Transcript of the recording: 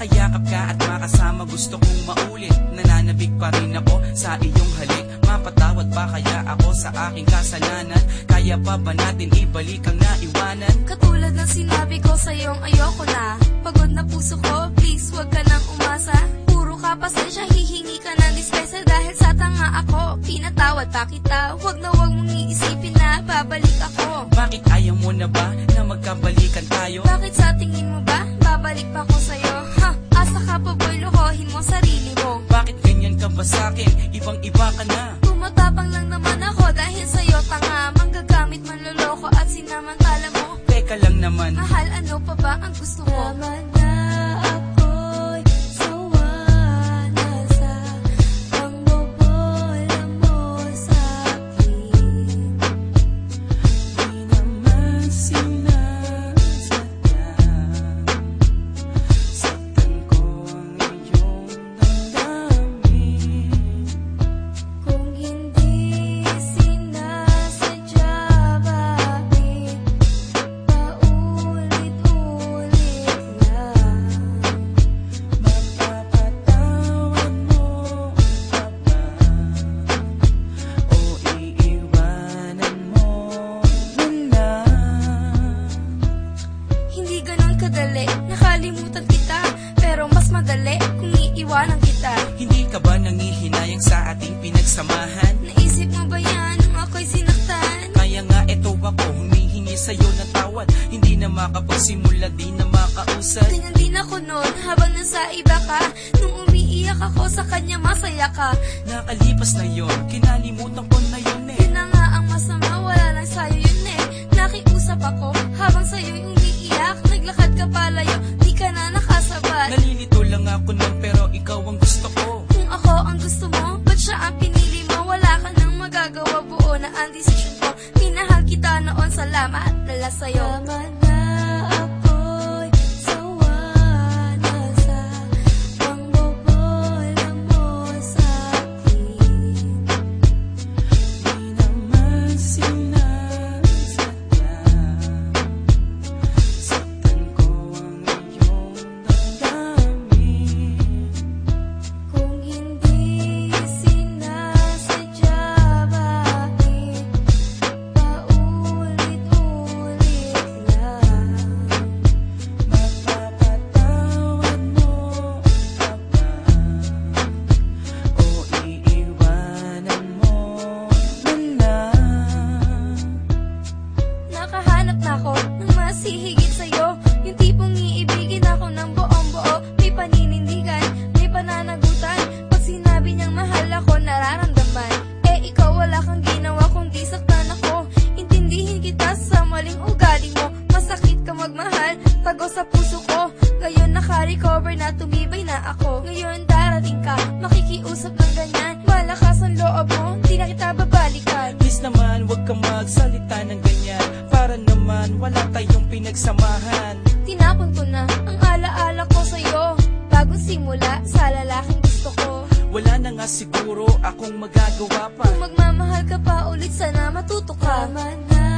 makayakap ka at makasama gusto kong maulit Nananabik pa rin ako sa iyong halik Mapatawad ba kaya ako sa aking kasalanan? Kaya pa ba natin ibalik ang naiwanan? Katulad ng sinabi ko sa iyong ayoko na Pagod na puso ko, Teka lang naman Mahal, ano pa ba ang gusto mo? Tama na ganun kadali, nakalimutan kita Pero mas madali kung iiwanan kita. Hindi ka ba nangihinayang sa ating pinagsamahan? Naisip mo ba yan nung ako'y sinaktan? Kaya nga eto ako humihingi sa'yo ng tawad. Hindi na makapagsimula, di na makausad. Ganyan din ako noon habang nasa iba ka. Nung umiiyak ako sa kanya masaya ka. Nakalipas na yon, kinalimutan ko na yun eh. Yun na nga ang masama, wala lang sa'yo yun eh. Nakiusap ako habang sa'yo'y umiiyak Naglakad ka palayo, di ka na nakasabay. Nalilito lang ako nun pero ikaw ang gusto ko. Kung ako ang gusto mo, ba't siya ang pinili mo? Wala ka nang magagawa, buo na ang desisyon ko Minahal kita noon, salamat dala sa'yo Tama tago sa puso ko. Ngayon naka-recover na tumibay na ako. Ngayon darating ka, makikiusap ng ganyan. Malakas ang loob mo, di na kita babalikan. Please naman, wag kang magsalita ng ganyan. Para naman, wala tayong pinagsamahan. Tinapon ko na ang alaala ko sa'yo. Bagong simula sa lalaking gusto ko. Wala na nga siguro akong magagawa pa. Kung magmamahal ka pa ulit sana matuto ka. Tama na